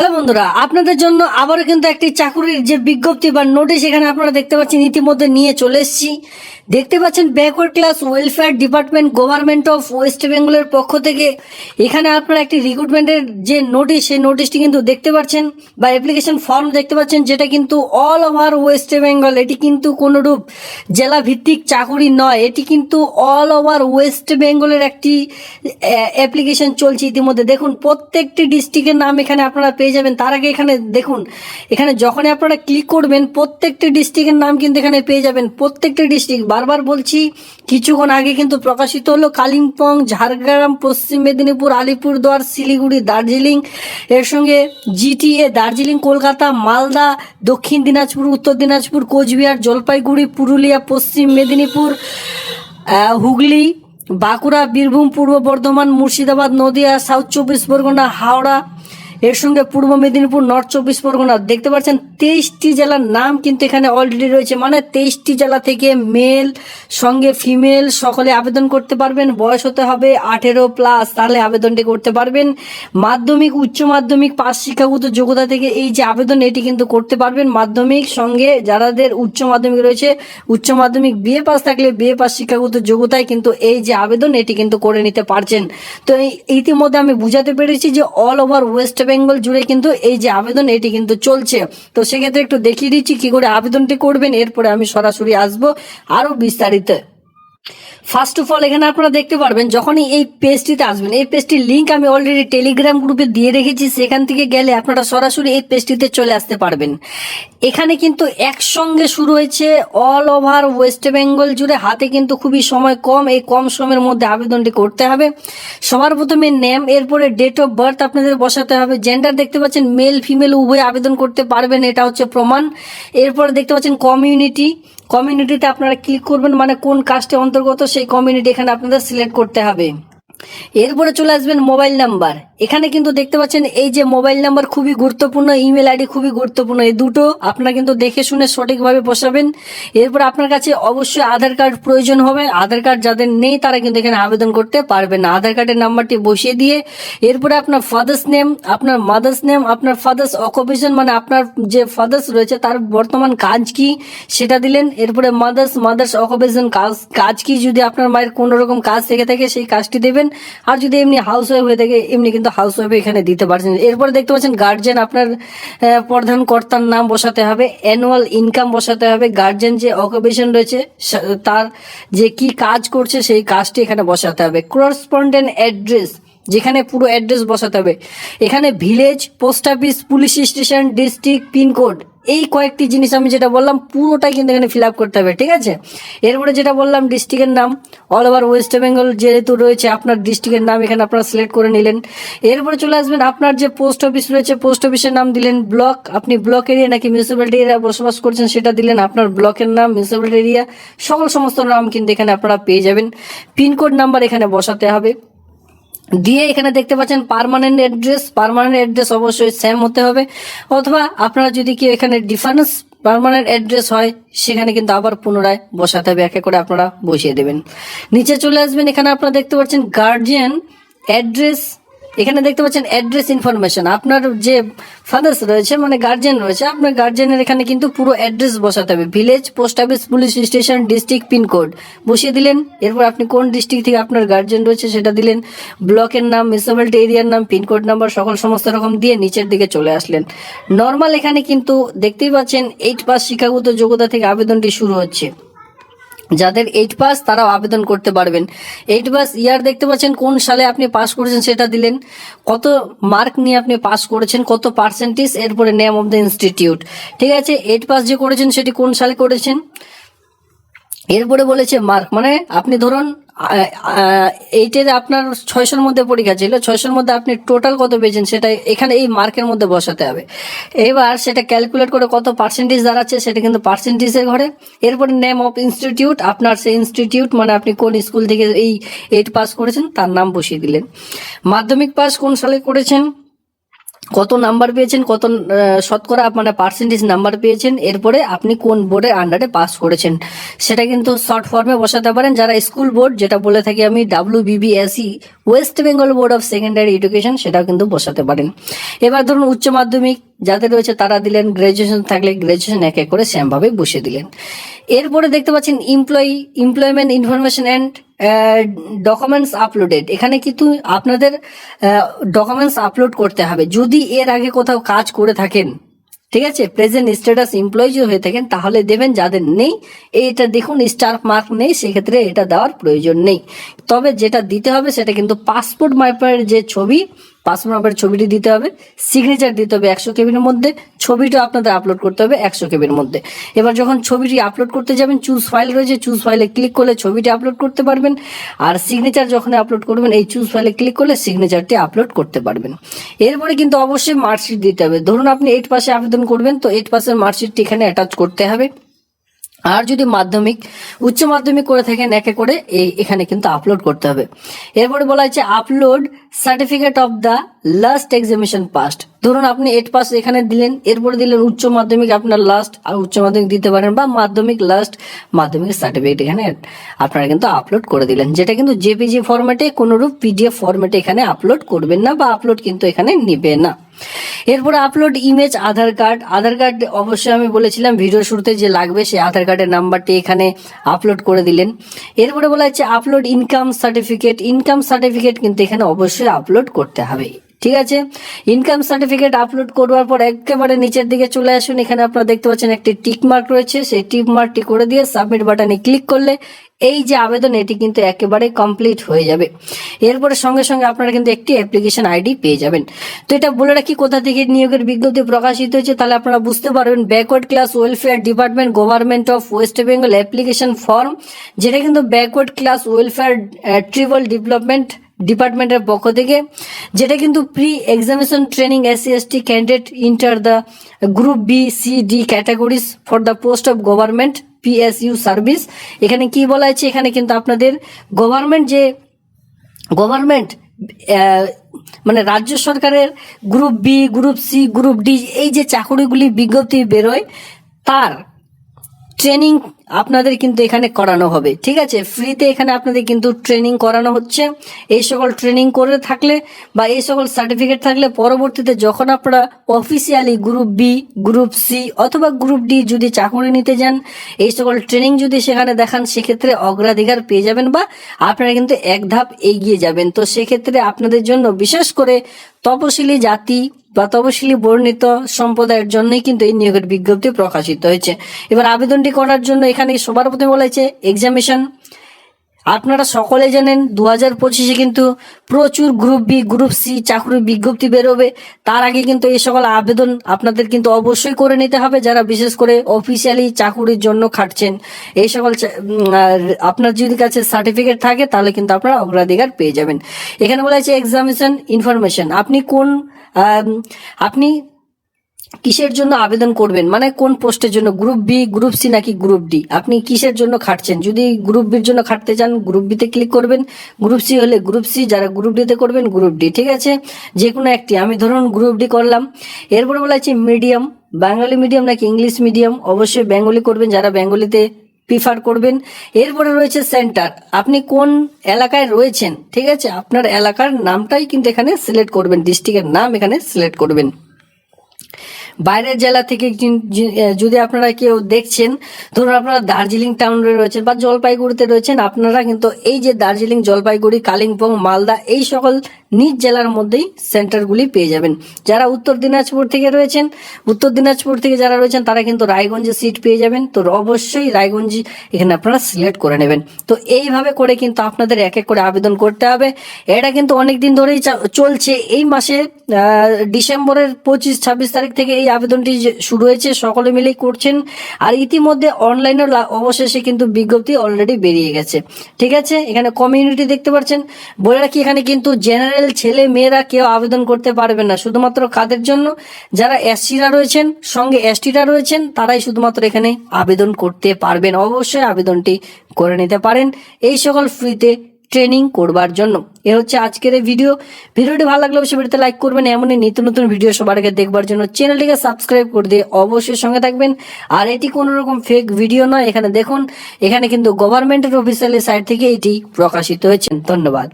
Hello বন্ধুরা, আপনাদের জন্য আবারও কিন্তু একটি চাকুরির যে বিজ্ঞপ্তি বা নোটিশ এখানে আপনারা দেখতে পাচ্ছেন, ইতিমধ্যে নিয়ে চলে এসেছি। দেখতে পাচ্ছেন backward class welfare department government of West বেঙ্গলের পক্ষ থেকে এখানে আপনারা একটি রিক্রুটমেন্টের যে নোটিশ সেই নোটিশটি কিন্তু দেখতে পাচ্ছেন বা অ্যাপ্লিকেশন ফর্ম দেখতে পাচ্ছেন, যেটা কিন্তু অল ওভার ওয়েস্ট বেঙ্গল এটি কিন্তু কোনোরূপ জেলা ভিত্তিক চাকুরি নয়, এটি কিন্তু অল ওভার ওয়েস্ট বেঙ্গলের একটি অ্যাপ্লিকেশন চলছে ইতিমধ্যে। দেখুন, প্রত্যেকটি ডিস্ট্রিক্টের নাম এখানে আপনারা পেয়ে যাবেন, তার আগে এখানে দেখুন, এখানে যখনই আপনারা ক্লিক করবেন, প্রত্যেকটি ডিস্ট্রিক্টের নাম কিন্তু এখানে পেয়ে যাবেন। প্রত্যেকটি ডিস্ট্রিক্ট বারবার বলছি, কিছুক্ষণ আগে কিন্তু প্রকাশিত হলো কালিম্পং, ঝাড়গ্রাম, পশ্চিম মেদিনীপুর, আলিপুরদুয়ার, শিলিগুড়ি, দার্জিলিং, এর সঙ্গে জিটিএ দার্জিলিং, কলকাতা, মালদা, দক্ষিণ দিনাজপুর, উত্তর দিনাজপুর, কোচবিহার, জলপাইগুড়ি, পুরুলিয়া, পশ্চিম মেদিনীপুর হুগলি, বাঁকুড়া, বীরভূম, পূর্ব বর্ধমান, মুর্শিদাবাদ, নদিয়া সাউথ চব্বিশ পরগনা, হাওড়া এর সঙ্গে পূর্ব মেদিনীপুর নর্থ চব্বিশ পরগনা, দেখতে পাচ্ছেন তেইশটি জেলার নাম কিন্তু এখানে অলরেডি রয়েছে। মানে তেইশটি জেলা থেকে মেল সঙ্গে ফিমেল সকলে আবেদন করতে পারবেন। বয়স হতে হবে আঠেরো প্লাস তাহলে আবেদনটি করতে পারবেন। মাধ্যমিক, উচ্চ মাধ্যমিক পাস শিক্ষাগত যোগ্যতা থেকে এই যে আবেদন, এটি কিন্তু করতে পারবেন। মাধ্যমিক সঙ্গে যারাদের উচ্চ মাধ্যমিক রয়েছে, উচ্চ মাধ্যমিক বিএ পাস থাকলে বিএ পাস শিক্ষাগত যোগ্যতায় কিন্তু এই যে আবেদন, এটি কিন্তু করে নিতে পারছেন। তো ইতিমধ্যে আমি বুঝাতে পেরেছি যে অল ওভার ওয়েস্ট বেঙ্গল জুড়ে কিন্তু এই যে আবেদন, এটি কিন্তু চলছে। তো সেক্ষেত্রে একটু দেখিয়ে দিচ্ছি কি করে আবেদনটি করবেন, এরপরে আমি সরাসরি আসব আরও বিস্তারিত। ফার্স্ট অফ অল এখানে আপনারা দেখতে পারবেন, যখনই এই পেজটিতে আসবেন, এই পেজটির লিঙ্ক আমি অলরেডি টেলিগ্রাম গ্রুপে দিয়ে রেখেছি, সেখান থেকে গেলে আপনারা সরাসরি এই পেজটিতে চলে আসতে পারবেন। এখানে কিন্তু একসঙ্গে শুরু হয়েছে অল ওভার ওয়েস্ট বেঙ্গল জুড়ে। হাতে কিন্তু খুবই সময় কম, এই কম সময়ের মধ্যে আবেদনটি করতে হবে। সবার প্রথমে নেম এরপরে ডেট অফ বার্থ আপনাদের বসাতে হবে। জেন্ডার দেখতে পাচ্ছেন মেল ফিমেল উভয় আবেদন করতে পারবেন, এটা হচ্ছে প্রমাণ। এরপরে দেখতে পাচ্ছেন কমিউনিটি কমিউনিটিতে আপনারা ক্লিক করবেন মানে কোন কাস্টে অন্তর্গত, সেই কমিউনিটি এখানে আপনাদের সিলেক্ট করতে হবে। এরপরে চলে আসবেন মোবাইল নাম্বার এখানে কিন্তু দেখতে পাচ্ছেন, এই যে মোবাইল নাম্বার খুবই গুরুত্বপূর্ণ, ইমেল আইডি খুবই গুরুত্বপূর্ণ, এই দুটো আপনারা কিন্তু দেখে শুনে সঠিকভাবে বসাবেন। এরপর আপনার কাছে অবশ্যই আধার কার্ড প্রয়োজন হবে, আধার কার্ড যাদের নেই তারা কিন্তু এখানে আবেদন করতে পারবেন না। আধার কার্ডের নাম্বারটি বসিয়ে দিয়ে, এরপরে আপনার ফাদার্স নেম আপনার মাদার্স নেম আপনার ফাদার্স অকুপেশন মানে আপনার যে ফাদার্স রয়েছে তার বর্তমান কাজ কি সেটা দিলেন। এরপরে মাদার্স মাদার্স অকুপেশন কাজ কাজ কি যদি আপনার মায়ের কোনো রকম কাজ থেকে থাকে সেই কাজটি দেবেন। আর যদি এমনি হাউস ওয়াইফ হয়ে থাকে, এমনি কিন্তু হাউস ওয়াইফ এখানে দিতে পারছেন এরপরে দেখতে পাচ্ছেন গার্জেন আপনার প্রধান কর্তার নাম বসাতে হবে অ্যানুয়াল ইনকাম বসাতে হবে গার্জেন যে অকুপেশন রয়েছে তার যে কি কাজ করছে সেই কাজটি এখানে বসাতে হবে। করসপন্ডেন্ট অ্যাড্রেস যেখানে পুরো অ্যাড্রেস বসাতে হবে। এখানে village post office police station district pincode এই কয়েকটি জিনিস আমি যেটা বললাম, পুরোটাই কিন্তু এখানে ফিল আপ করতে হবে, ঠিক আছে? এরপরে যেটা বললাম ডিস্ট্রিক্টের নাম অল ওভার ওয়েস্ট বেঙ্গল যেহেতু রয়েছে, আপনার ডিস্ট্রিক্টের নাম এখানে আপনারা সিলেক্ট করে নিলেন। এরপরে চলে আসবেন, আপনার যে পোস্ট অফিস রয়েছে পোস্ট অফিসের নাম দিলেন ব্লক আপনি ব্লক এরিয়া নাকি মিউনিসিপ্যালিটি এরিয়া বসবাস করছেন, সেটা দিলেন আপনার ব্লকের নাম মিউনিসিপ্যালিটি এরিয়া সকল সমস্ত নাম কিন্তু এখানে আপনারা পেয়ে যাবেন। পিনকোড নাম্বার এখানে বসাতে হবে। দিয়ে এখানে দেখতে পাচ্ছেন পারমানেন্ট অ্যাড্রেস পারমানেন্ট অ্যাড্রেস অবশ্যই সেম হতে হবে। অথবা আপনারা যদি কি এখানে ডিফারেন্স পারমানেন্ট অ্যাড্রেস হয়, সেখানে কিন্তু আবার পুনরায় বসাতে হবে, একে করে আপনারা বসিয়ে দেবেন। নিচে চলে আসবেন, এখানে আপনারা দেখতে পাচ্ছেন গার্জিয়ান অ্যাড্রেস এখানে দেখতে পাচ্ছেন অ্যাড্রেস ইনফরমেশন আপনার যে ফাদার্স রয়েছে মানে গার্জেন রয়েছে, আপনার গার্জেনের এখানে কিন্তু পুরো অ্যাড্রেস বসাতে হবে। Village post office police station district pincode বসিয়ে দিলেন, এরপর আপনি কোন ডিস্ট্রিক্ট থেকে আপনার গার্জেন রয়েছে সেটা দিলেন। ব্লকের নাম মিউনিসিপ্যালিটি এরিয়ার নাম পিনকোড নাম্বার সকল সমস্ত রকম দিয়ে নিচের দিকে চলে আসলেন। নর্মাল এখানে কিন্তু দেখতেই পাচ্ছেন এইট পাস শিক্ষাগত যোগ্যতা থেকে আবেদনটি শুরু হচ্ছে। যাদের এইট পাস তারাও আবেদন করতে পারবেন। এইট পাস ইয়ার দেখতে পাচ্ছেন কোন সালে আপনি পাস করেছেন সেটা দিলেন। কত মার্ক নিয়ে আপনি পাস করেছেন, কত পার্সেন্টেজ এরপরে নেম অফ দ্য ইনস্টিটিউট ঠিক আছে এইট পাস যে করেছেন সেটি কোন সালে করেছেন? এরপরে বলেছে মার্ক মানে আপনি ধরুন এইটের আপনার ছয়শোর মধ্যে পরীক্ষা ছিল, ছয়শোর মধ্যে আপনি টোটাল কত পেয়েছেন সেটা এখানে এই মার্কের মধ্যে বসাতে হবে। এবার সেটা ক্যালকুলেট করে কত পার্সেন্টেজ দাঁড়াচ্ছে সেটা কিন্তু পার্সেন্টেজের ঘরে। এরপরে নেম অফ ইনস্টিটিউট আপনার সেই ইনস্টিটিউট মানে আপনি কোন স্কুল থেকে এই এইট পাস করেছেন, তার নাম বসিয়ে দিলেন। মাধ্যমিক পাস কোন সালে করেছেন? কত নাম্বার পেয়েছেন, কত শতকরা মানে পার্সেন্টেজ নাম্বার পেয়েছেন, এরপরে আপনি কোন বোর্ডের আন্ডারে পাস করেছেন। সেটা কিন্তু শর্ট ফর্মে বসাতে পারেন। যারা স্কুল বোর্ড যেটা বলে থাকি আমি W B B S E West Bengal board of secondary education সেটাও কিন্তু বসাতে পারেন। এবার ধরুন উচ্চ মাধ্যমিক যাদের রয়েছে তারা দিলেন গ্রাজুয়েশন থাকলে গ্রাজুয়েশন এক করে সেমভাবে বসিয়ে দিলেন। এরপরে দেখতে পাচ্ছেন employee employment information and documents uploaded এখানে কিন্তু আপনাদের ডকুমেন্টস আপলোড করতে হবে। যদি এর আগে কোথাও কাজ করে থাকেন, ঠিক আছে প্রেজেন্ট স্ট্যাটাস এমপ্লয়ি যদি হয়ে থাকেন, তাহলে দেবেন যাদের নেই এটা দেখুন স্টার মার্ক নেই, সেক্ষেত্রে এটা দেওয়ার প্রয়োজন নেই। তবে যেটা দিতে হবে, সেটা কিন্তু পাসপোর্ট মাইপার যে ছবি পাসপোর্ট মাইপার ছবিটি দিতে হবে সিগনেচার দিতে হবে একশো কেবির মধ্যে, ছবিটা আপনাদের আপলোড করতে হবে একশো কেবির মধ্যে। এবার যখন ছবিটি আপলোড করতে যাবেন চুজ ফাইল রয়েছে চুজ ফাইলে ক্লিক করলে ছবিটি আপলোড করতে পারবেন। আর সিগনেচার যখন আপলোড করবেন, এই চুজ ফাইলে ক্লিক করলে সিগনেচারটি আপলোড করতে পারবেন। এরপরে কিন্তু অবশ্যই মার্কশিট দিতে হবে। ধরুন আপনি এইট পাশে আবেদন করবেন, তো এইট পাসের মার্কশিটটি এখানে অ্যাটাচ করতে হবে। আর যদি মাধ্যমিক, উচ্চ মাধ্যমিক করে থাকেন একে করে, এই এখানে কিন্তু আপলোড করতে হবে। এরপরে বলা হয়েছে upload certificate of the last examination passed ধরুন আপনি এইট পাস এখানে দিলেন, এরপরে দিলেন উচ্চ মাধ্যমিক, আপনার লাস্ট আর উচ্চ মাধ্যমিক দিতে পারেন বা মাধ্যমিক লাস্ট মাধ্যমিক সার্টিফিকেট এখানে আপনারা কিন্তু আপলোড করে দিলেন। যেটা কিন্তু জেপিজি ফরম্যাটে কোনোরূপ পিডিএফ ফরম্যাটে এখানে আপলোড করবেন না বা আপলোড কিন্তু এখানে নিবে না। এরপরে upload image Aadhaar card Aadhaar card অবশ্যই আমি বলেছিলাম ভিডিও শুরুতে যে লাগবে সেই আধার কার্ডের নাম্বারটি এখানে আপলোড করে দিলেন। এরপরে বলা হচ্ছে upload income certificate income certificate কিন্তু এখানে অবশ্যই আপলোড করতে হবে। ঠিক আছে? ইনকাম সার্টিফিকেট আপলোড করবার পর একেবারে নিচের দিকে চলে আসুন। এখানে আপনারা দেখতে পাচ্ছেন একটি টিক মার্ক রয়েছে। সেই টিক মার্কটি করে দিয়ে সাবমিট বাটনে ক্লিক করলে এই যে আবেদন, এটি কিন্তু একেবারে কমপ্লিট হয়ে যাবে। এরপরে সঙ্গে সঙ্গে আপনারা কিন্তু একটি অ্যাপ্লিকেশন আইডি পেয়ে যাবেন। তো এটা বলে রাখি, কোথা থেকে নিয়োগের বিজ্ঞপ্তি প্রকাশিত হয়েছে তাহলে আপনারা বুঝতে পারবেন। Backward class welfare department government of West Bengal application form যেটা কিন্তু backward class welfare tribal development ডিপার্টমেন্টের পক্ষ থেকে, যেটা কিন্তু pre examination training SC ST candidate inter the group B C D categories for the post of government PSU service এখানে কি বলা আছে এখানে কিন্তু আপনাদের গভর্নমেন্ট যে গভর্নমেন্ট মানে রাজ্য সরকারের group B group C group D এই যে চাকরিগুলি বিজ্ঞপ্তি বেরোয়, তার ট্রেনিং আপনাদের কিন্তু এখানে করানো হবে, ঠিক আছে? ফ্রিতে এখানে আপনাদের কিন্তু ট্রেনিং করানো হচ্ছে। এই সকল ট্রেনিং করে থাকলে বা এই সকল সার্টিফিকেট থাকলে পরবর্তীতে যখন আপনারা officially group B group C অথবা গ্রুপ ডি যদি চাকরি নিতে যান, এই সকল ট্রেনিং যদি সেখানে দেখান, সেক্ষেত্রে অগ্রাধিকার পেয়ে যাবেন বা আপনারা কিন্তু এক ধাপ এগিয়ে যাবেন। তো সেক্ষেত্রে আপনাদের জন্য বিশেষ করে তপশিলি জাতি বা তপশিলি বর্ণিত সম্প্রদায়ের জন্যই কিন্তু এই নিয়োগের বিজ্ঞপ্তি প্রকাশিত হয়েছে। এবার আবেদনটি করার জন্য এখানে সবার প্রথমে বলা হয়েছে এক্সামিশন আপনারা সকলে জানেন দু হাজার পঁচিশে কিন্তু প্রচুর গ্রুপ বি গ্রুপ সি চাকরির বিজ্ঞপ্তি বেরোবে। তার আগে কিন্তু এই সকল আবেদন আপনাদের কিন্তু অবশ্যই করে নিতে হবে, যারা বিশেষ করে অফিসিয়ালি চাকুরির জন্য খাটছেন। এই সকল আপনার যদি কাছে সার্টিফিকেট থাকে, তাহলে কিন্তু আপনারা অগ্রাধিকার পেয়ে যাবেন। এখানে বলা হয়েছে এক্সামিনেশন ইনফরমেশন আপনি কোন আপনি কিসের জন্য আবেদন করবেন? মানে কোন পোস্টের জন্য? গ্রুপ বি গ্রুপ সি নাকি গ্রুপ ডি আপনি কিসের জন্য খাটছেন? যদি গ্রুপ বির জন্য খাটতে চান গ্রুপ বিতে ক্লিক করবেন। গ্রুপ সি হলে গ্রুপ সি যারা গ্রুপ ডিতে করবেন গ্রুপ ডি ঠিক আছে? যে কোনো একটি। আমি ধরুন গ্রুপ ডি করলাম। এরপরে বলা হচ্ছে মিডিয়াম বাঙালি মিডিয়াম নাকি ইংলিশ মিডিয়াম অবশ্যই বেঙ্গলি করবেন, যারা বেঙ্গলিতে প্রিফার করবেন। এরপরে রয়েছে সেন্টার আপনি কোন এলাকায় রয়েছেন? ঠিক আছে? আপনার এলাকার নামটাই কিন্তু এখানে সিলেক্ট করবেন ডিস্ট্রিক্টের নাম এখানে সিলেক্ট করবেন। বাইরের জেলা থেকে যদি আপনারা কেউ দেখছেন, ধরুন আপনারা দার্জিলিং টাউনে রয়েছেন বা জলপাইগুড়িতে রয়েছেন, আপনারা কিন্তু এই যে দার্জিলিং, জলপাইগুড়ি, কালিম্পং, মালদা, এই সকল নিজ জেলার মধ্যেই সেন্টারগুলি পেয়ে যাবেন। যারা উত্তর দিনাজপুর থেকে রয়েছেন, উত্তর দিনাজপুর থেকে যারা রয়েছেন, তারা কিন্তু রায়গঞ্জে সিট পেয়ে যাবেন। তো অবশ্যই রায়গঞ্জ এখানে আপনারা সিলেক্ট করে নেবেন। তো এইভাবে করে কিন্তু আপনাদের এক এক করে আবেদন করতে হবে। এটা কিন্তু অনেক দিন ধরেই চলছে। এই মাসে ডিসেম্বরের পঁচিশ, ছাব্বিশ তারিখ থেকে এই আবেদনটি শুরু হয়েছে, সকলে মিলেই করছেন। আর ইতিমধ্যে অনলাইনে অবশেষে কিন্তু বিজ্ঞপ্তি অলরেডি বেরিয়ে গেছে। ঠিক আছে? এখানে কমিউনিটি দেখতে পাচ্ছেন। বলে রাখি, এখানে কিন্তু জেনারেল ছেলে মেয়েরা কেউ আবেদন করতে পারবে না। শুধুমাত্র কাদের জন্য? যারা এসসিরা রয়েছেন, সঙ্গে এসটিরা রয়েছেন, তারাই শুধুমাত্র এখানে আবেদন করতে পারবেন। অবশ্যই আবেদনটি করে নিতে পারেন। এই সকল ফ্রিতে ট্রেনিং করবার জন্য। এ হচ্ছে আজকের এই ভিডিও ভিডিওটি ভালো লাগলে অবশ্যই ভিডিওতে লাইক করবেন। এমনই নিত্য নতুন ভিডিও সবার আগে দেখবার জন্য চ্যানেলটিকে সাবস্ক্রাইব করে দিয়ে অবশ্যই সঙ্গে থাকবেন। আর এটি কোনো রকম ফেক ভিডিও নয়। এখানে দেখুন, এখানে কিন্তু গভর্নমেন্টের অফিসিয়ালি সাইট থেকে এটি প্রকাশিত হয়েছে। ধন্যবাদ।